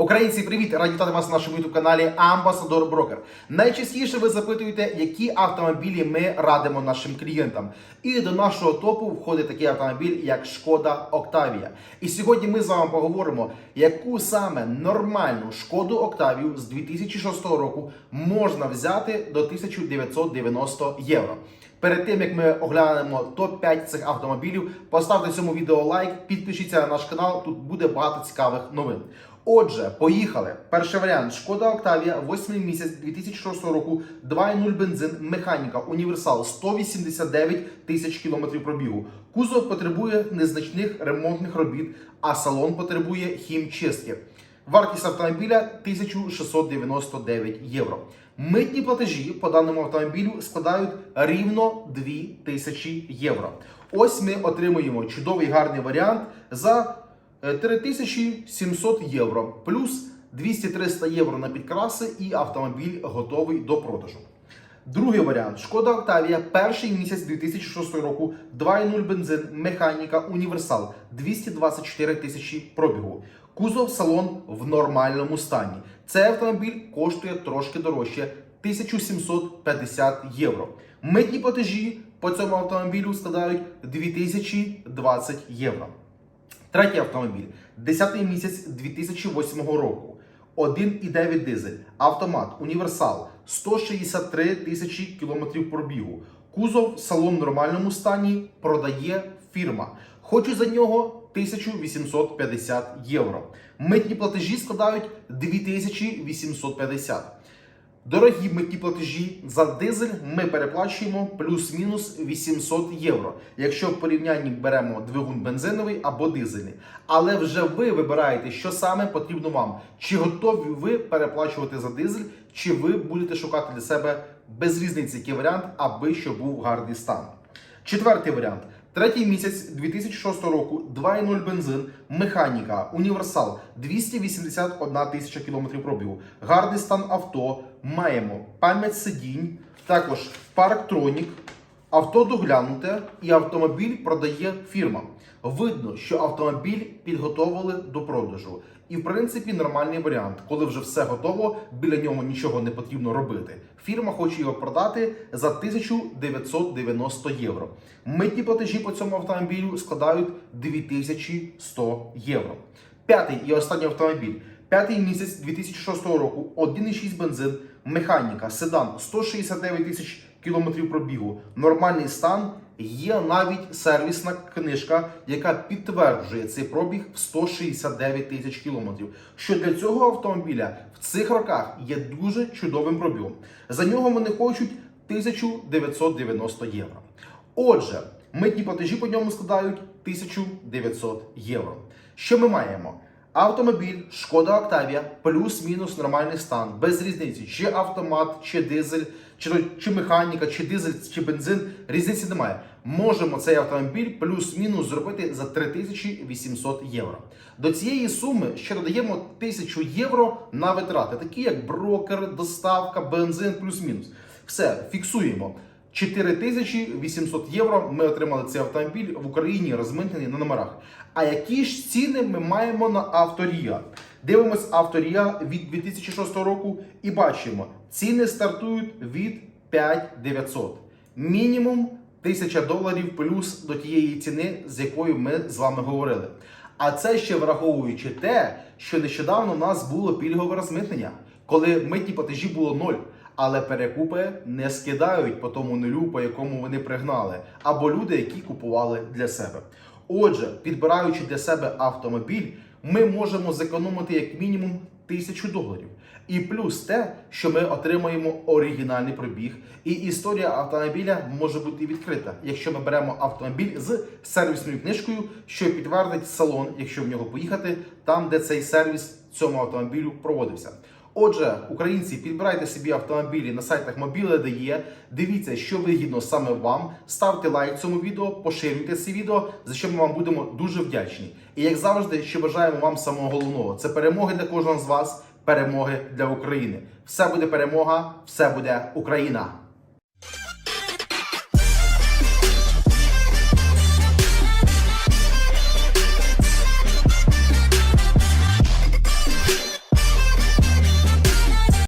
Українці, привіт! Раді вітати вас на нашому youtube каналі Амбасадор Брокер. Найчастіше ви запитуєте, які автомобілі ми радимо нашим клієнтам. І до нашого топу входить такий автомобіль, як Шкода Октавія. І сьогодні ми з вами поговоримо, яку саме нормальну шкоду Октавію з 2006 року можна взяти до 1990 євро. Перед тим як ми оглянемо топ-5 цих автомобілів, поставте цьому відео лайк, підпишіться на наш канал. Тут буде багато цікавих новин. Отже, поїхали. Перший варіант Шкода Октавія, 8 місяць 2006 року, 2.0 бензин, механіка, універсал, 189 тисяч кілометрів пробігу. Кузов потребує незначних ремонтних робіт, а салон потребує хімчистки. Вартість автомобіля 1699 євро. Митні платежі по даному автомобілю складають рівно 2000 євро. Ось ми отримуємо чудовий гарний варіант за е, 3700 євро, плюс 200-300 євро на підкраси, і автомобіль готовий до продажу. Другий варіант Шкода Октавія, перший місяць 2006 року, 2.0 бензин, механіка, універсал, 224 тисячі пробігу. Кузов салон в нормальному стані. Цей автомобіль коштує трошки дорожче 1750 євро. Митні платежі по цьому автомобілю складають 2020 євро. Третій автомобіль, 10 місяць 2008 року. 1,9 дизель, автомат, універсал, 163 тисячі кілометрів пробігу. Кузов, салон в нормальному стані, продає фірма. Хочу за нього 1850 євро. Митні платежі складають 2850. Дорогі митні платежі за дизель ми переплачуємо плюс-мінус 800 євро, якщо в порівнянні беремо двигун бензиновий або дизельний. Але вже ви вибираєте, що саме потрібно вам. Чи готові ви переплачувати за дизель, чи ви будете шукати для себе без різниці який варіант, аби щоб був гарний стан. Четвертий варіант. Третій місяць 2006 року 2.0 бензин, механіка, універсал, 281 тисяча кілометрів пробігу. Гарний стан авто. Маємо пам'ять сидінь, також парктронік, авто доглянуте і автомобіль продає фірма. Видно, що автомобіль підготовили до продажу. І в принципі нормальний варіант, коли вже все готово, біля нього нічого не потрібно робити. Фірма хоче його продати за 1990 євро. Митні платежі по цьому автомобілю складають 2100 євро. П'ятий і останній автомобіль. П'ятий місяць 2006 року, 1,6 бензин, механіка, седан, 169 тисяч кілометрів пробігу, нормальний стан. Є навіть сервісна книжка, яка підтверджує цей пробіг в 169 тисяч кілометрів. Що для цього автомобіля в цих роках є дуже чудовим пробігом. За нього вони хочуть 1990 євро. Отже, митні платежі по ньому складають 1900 євро. Що ми маємо? Автомобіль Шкода Октавія, плюс-мінус нормальний стан, без різниці, чи автомат, чи дизель, чи, чи механіка, чи дизель, чи бензин. Різниці немає. Можемо цей автомобіль плюс-мінус зробити за 3800 євро. До цієї суми ще додаємо 1000 євро на витрати, такі як брокер, доставка, бензин, плюс-мінус. Все, фіксуємо. 4800 євро ми отримали цей автомобіль в Україні розмитнений на номерах. А які ж ціни ми маємо на авторія? Дивимось авторія від 2006 року і бачимо, ціни стартують від 5900. Мінімум 1000 доларів плюс до тієї ціни, з якою ми з вами говорили. А це ще враховуючи те, що нещодавно в нас було пільгове розмитнення, коли митні платежі було ноль. Але перекупи не скидають по тому нулю, по якому вони пригнали, або люди, які купували для себе. Отже, підбираючи для себе автомобіль, ми можемо зекономити як мінімум тисячу доларів. І плюс те, що ми отримаємо оригінальний пробіг, і історія автомобіля може бути відкрита, якщо ми беремо автомобіль з сервісною книжкою, що підтвердить салон, якщо в нього поїхати, там де цей сервіс цьому автомобілю проводився. Отже, українці, підбирайте собі автомобілі на сайтах Мобіле.де, дивіться, що вигідно саме вам. Ставте лайк цьому відео, поширюйте це відео, за що ми вам будемо дуже вдячні. І як завжди, ще бажаємо вам самого головного: це перемоги для кожного з вас, перемоги для України. Все буде перемога, все буде Україна.